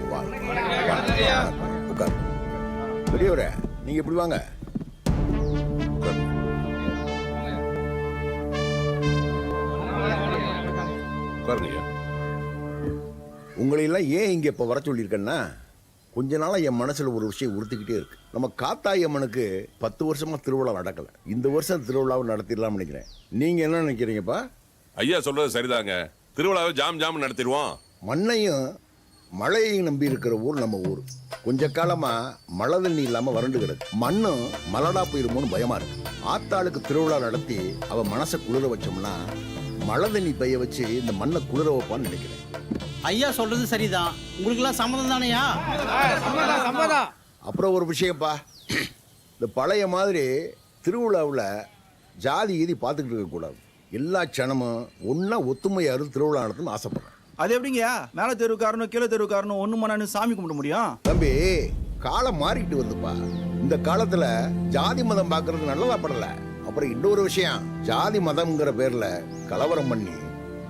வாங்க வாங்க. உட்காரு. பெரியவரே நீங்க இப்படி வாங்க. உங்களை எல்லாம் ஏன் இங்க இப்ப வர சொல்லியிருக்கேன்னா கொஞ்ச நாளா என் மனசுல ஒரு விஷயம் உறுத்திக்கிட்டே இருக்கு. நம்ம காத்தாய் அம்மனுக்கு பத்து வருஷமா திருவிழா நடக்கல. இந்த வருஷம் திருவிழாவை நடத்திடலாம்னு நினைக்கிறேன். நீங்க என்ன நினைக்கிறீங்கப்பா? ஐயா சொல்றது சரிதாங்க. திருவிழாவை ஜாம் ஜாம் நடத்திடுவோம். மண்ணையும் மழையையும் நம்பி இருக்கிற ஊர் நம்ம ஊர். கொஞ்ச காலமா மழை தண்ணி இல்லாம வறண்டு கிடக்கு மண்ணும் மலடா போயிருமோன்னு பயமா இருக்கு. ஆத்தாளுக்கு திருவிழா நடத்தி அவ மனசை குளிர வச்சோம்னா மழை தண்ணி பெய்ய வச்சு இந்த மண்ணை குளிர வைப்பான்னு நினைக்கிறேன். ஐயா சொல்றது சரிதான். உங்களுக்கெல்லாம் சம்மதம் தானையா? அப்புறம் ஒரு விஷயம்ப்பா. இந்த பழைய மாதிரி திருவிழாவில் ஜாதி கீதி பார்த்துக்கிட்டு இருக்கக்கூடாது. எல்லா க்ஷணமும் ஒன்றா ஒத்துமையாக இருந்து திருவிழா நடத்தணும்னு ஆசைப்படுறேன். அது எப்படிங்கயா மேல தெருவுக்காரனும் கீழே தெருவுக்காரனும் ஒண்ணு மணி சாமி கும்பிட முடியும்? தம்பி காலம் மாறிக்கிட்டு வந்துப்பா. இந்த காலத்துல ஜாதி மதம் பாக்குறது நல்லதா படல. அப்புறம் இன்னொரு விஷயம் ஜாதி மதம்ங்கிற பேர்ல கலவரம் பண்ணி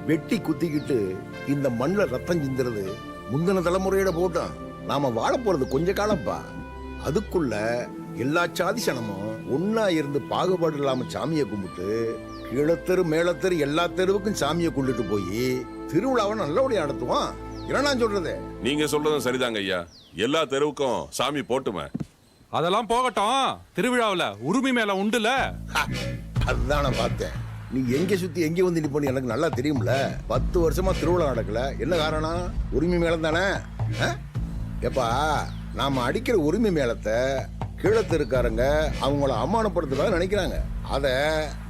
வெட்டி குத்திக்கிட்டு இந்த மண்ணில் ரத்தம் சிந்துறது முந்தின தலைமுறையோட போட்டோம். நாம வாழ போறது கொஞ்ச காலம்ப்பா. அதுக்குள்ள எல்லா சாதி சனமும் ஒன்னா இருந்து பாகுபாடு இல்லாம சாமியை கும்பிட்டு கீழத்தெரு மேலத்தெரு எல்லா தெருவுக்கும் சாமியை கொண்டுட்டு போய் திருவிழாவை நல்லபடியா நடத்துவான். என்ன சொல்றது? நீங்க சொல்றதும் சரிதாங்க ஐயா. எல்லா தெருவுக்கும் சாமி போட்டுமே. அதெல்லாம் போகட்டும். திருவிழாவுல உரிமை மேல உண்டுல. அதுதான் நான் பார்த்தேன். நீ எங்க சுத்தி எங்க வந்து நிப்போன்னு எனக்கு நல்லா தெரியும்ல. பத்து வருஷமா திருவிழா நடக்கல. என்ன காரணம்? உரிமை மேளம் தானே ஆ? ஏப்பா நாம அடிக்கிற உரிமை மேளத்தை கீழத்து இருக்காருங்க அவங்கள அவமானப்படுத்துறதா நினைக்கிறாங்க. அத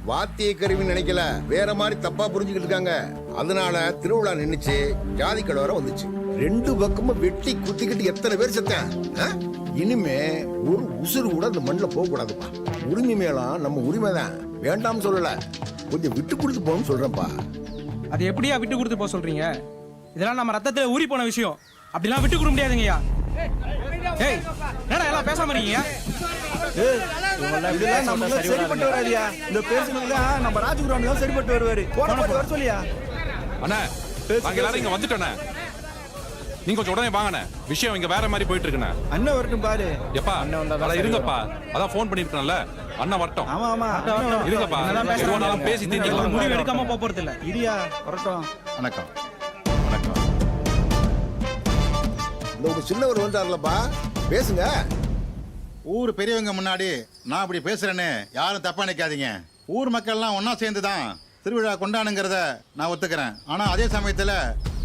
வாத்திய கருவின்னு நினைக்கல. வேற மாதிரி தப்பா புரிஞ்சுக்கிட்டு இருக்காங்க. அதனால திருவிழா நின்றுச்சு ஜாதி கலவரம் வந்துச்சு. ரெண்டு பக்கமும் வெட்டி குத்திக்கிட்டு எத்தனை பேர் செத்தேன்? ஆ? இனிமே ஒரு உசுறு கூட அந்த மண்ணில் போக கூடாதுப்பா உரிமை மேலாம் நம்ம உரிமை தான். வேண்டாம்னு சொல்லல. கொஞ்சம் விட்டு கொடுத்து போகணும்னு சொல்றேன்ப்பா. அது எப்படியா விட்டு கொடுத்து போக சொல்றீங்க? இதெல்லாம் நம்ம ரத்தத்தில் ஊறி போன விஷயம். அப்படிலாம் விட்டு கொடுக்க முடியாதுங்கய்யா. ஏய் என்னடா எல்லாம் பேசாம இருக்கீங்க? இப்படிலாம் நமக்கு சரிப்பட்டு வராதியா? இந்த பேசுனதுல நம்ம ராஜகுரு தான் சரிப்பட்டு வருவாரு. போன போட்டு வர சொல்லியா? அண்ணா நாங்க எல்லாரும் இங்க வந்துட்டோண்ணே. நீங்க கொஞ்சம் உடனே வாங்கண்ணே. விஷயம் இங்க வேற மாதிரி போயிட்டு இருக்குண்ணே. அண்ணன் வரட்டும் பாரு. எப்பா அதான் இருங்கப்பா. அதான் ஃபோன் பண்ணிருக்கேன்ல. அண்ணா வரட்டும். ஆமா ஆமா. அண்ணன் இருங்கப்பா. பேசி ஒரு தீர்த்துக்கலாம் முடிவு எடுக்காம போறது இல்ல வரட்டும். வணக்கம் வணக்கம். இந்த உங்க சின்னவர் வந்தாருலப்பா. பேசுங்க. ஊர் பெரியவங்க முன்னாடி நான் அப்படி பேசுறேன்னு யாரும் தப்பா நினைக்காதீங்க. ஊர் மக்கள்லாம் ஒன்றா சேர்ந்து தான் திருவிழா கொண்டாடுங்கிறத நான் ஒத்துக்கிறேன். ஆனால் அதே சமயத்தில்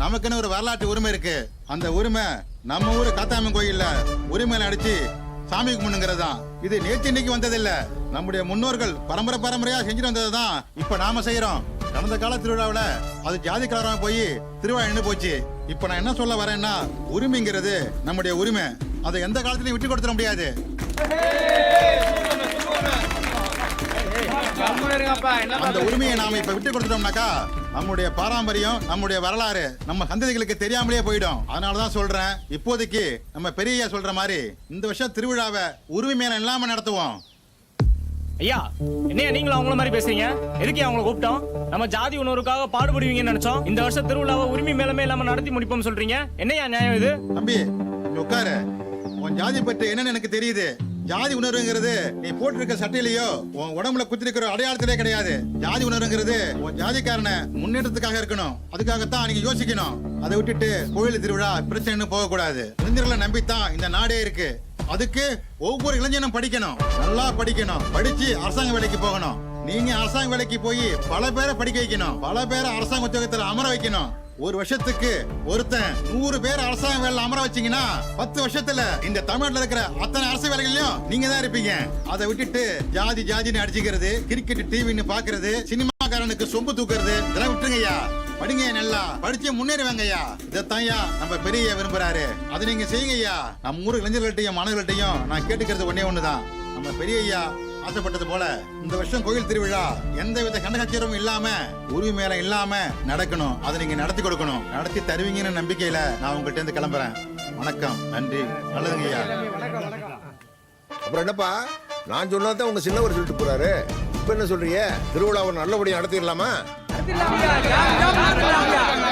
நமக்குன்னு ஒரு வரலாற்று உரிமை இருக்கு. அந்த உரிமை நம்ம ஊர் காத்தாமன் கோயிலில் உரிமையில அடிச்சு சாமி கும்பிடுங்கிறது தான் இது நேற்று இன்னைக்கு வந்ததில்லை. நம்முடைய முன்னோர்கள் பரம்பரை பரம்பரையாக செஞ்சுட்டு வந்தது தான் இப்போ நாம செய்கிறோம் கடந்த கால திருவிழாவில் அது ஜாதி போய் திருவிழா நின்று போச்சு. இப்போ நான் என்ன சொல்ல வரேன்னா உரிமைங்கிறது நம்முடைய உரிமை. அதை எந்த காலத்திலையும் விட்டு கொடுத்துட முடியாது. அந்த உரிமையை நாம இப்ப விட்டு கொடுத்துட்டோம்னாக்கா நம்முடைய பாரம்பரியம் நம்முடைய வரலாறு நம்ம சந்ததிகளுக்கு தெரியாமலே போயிடும். அதனாலதான் சொல்றேன் இப்போதைக்கு நம்ம பெரிய சொல்ற மாதிரி இந்த வருஷம் திருவிழாவை உரிமை இல்லாம நடத்துவோம். ஐயா என்னையா நீங்களும் அவங்கள மாதிரி பேசுறீங்க? எதுக்கு அவங்கள கூப்பிட்டோம்? நம்ம ஜாதி உணர்வுக்காக பாடுபடுவீங்கன்னு நினைச்சோம். இந்த வருஷம் திருவிழாவை உரிமை மேலமே இல்லாம நடத்தி முடிப்போம் சொல்றீங்க. என்னையா நியாயம் இது? தம்பி உட்காரு. உன் ஜாதி பற்றி என்னன்னு எனக்கு தெரியுது. ஜாதி உணர்வுங்கிறது நீ போட்டிருக்க சட்டையிலயோ உன் உடம்புல குத்திருக்கிற அடையாளத்திலே கிடையாது. ஜாதி உணர்வுங்கிறது உன் ஜாதிக்காரனை முன்னேற்றத்துக்காக இருக்கணும். அதுக்காகத்தான் நீங்க யோசிக்கணும். அதை விட்டுட்டு கோயில் திருவிழா பிரச்சனைன்னு போக கூடாது இளைஞர்களை நம்பித்தான் இந்த நாடே இருக்கு. அதுக்கு ஒவ்வொரு இளைஞனும் படிக்கணும். நல்லா படிக்கணும். படிச்சு அரசாங்க வேலைக்கு போகணும். நீங்க அரசாங்க வேலைக்கு போய் பல பேரை படிக்க வைக்கணும். பல பேரை அரசாங்க உத்தியோகத்துல அமர வைக்கணும். ஒரு வருஷத்துக்கு ஒருத்தன் நூறு பேர் அரசாங்க வேலை அமர வச்சீங்கன்னா பத்து வருஷத்துல இந்த தமிழ்நாட்டில் இருக்கிற அத்தனை அரசு வேலைகளையும் நீங்க தான் இருப்பீங்க. அதை விட்டுட்டு ஜாதி ஜாதின்னு அடிச்சுக்கிறது கிரிக்கெட் டிவின்னு பாக்குறது சினிமாக்காரனுக்கு சொம்பு தூக்குறது இதெல்லாம் விட்டுருங்கய்யா. படிங்க நல்லா. படிச்சு முன்னேறுவாங்கய்யா இதைத்தான்யா நம்ம பெரிய விரும்புறாரு. அதை நீங்க செய்யுங்கய்யா நம்ம ஊர் இளைஞர்கள்ட்டையும் மாணவர்கள்ட்டையும் நான் கேட்டுக்கிறது ஒன்னே ஒண்ணுதான். நம்ம பெரிய ஐயா ஆசைப்பட்டது போல இந்த வருஷம் கோயில் திருவிழா எந்த வித கண்டகச்சேரமும் இல்லாம உரிமை மேல இல்லாம நடக்கணும். அதை நீங்க நடத்தி கொடுக்கணும். நடத்தி தருவீங்கன்னு நம்பிக்கையில நான் உங்ககிட்ட இருந்து கிளம்புறேன். வணக்கம். நன்றி. நல்லதுங்க ஐயா. அப்புறம் என்னப்பா? நான் சொன்னதான் உங்க சின்னவர் சொல்லிட்டு போறாரு. இப்ப என்ன சொல்றீங்க? திருவிழாவை நல்லபடியாக நடத்திடலாமா? Jam jam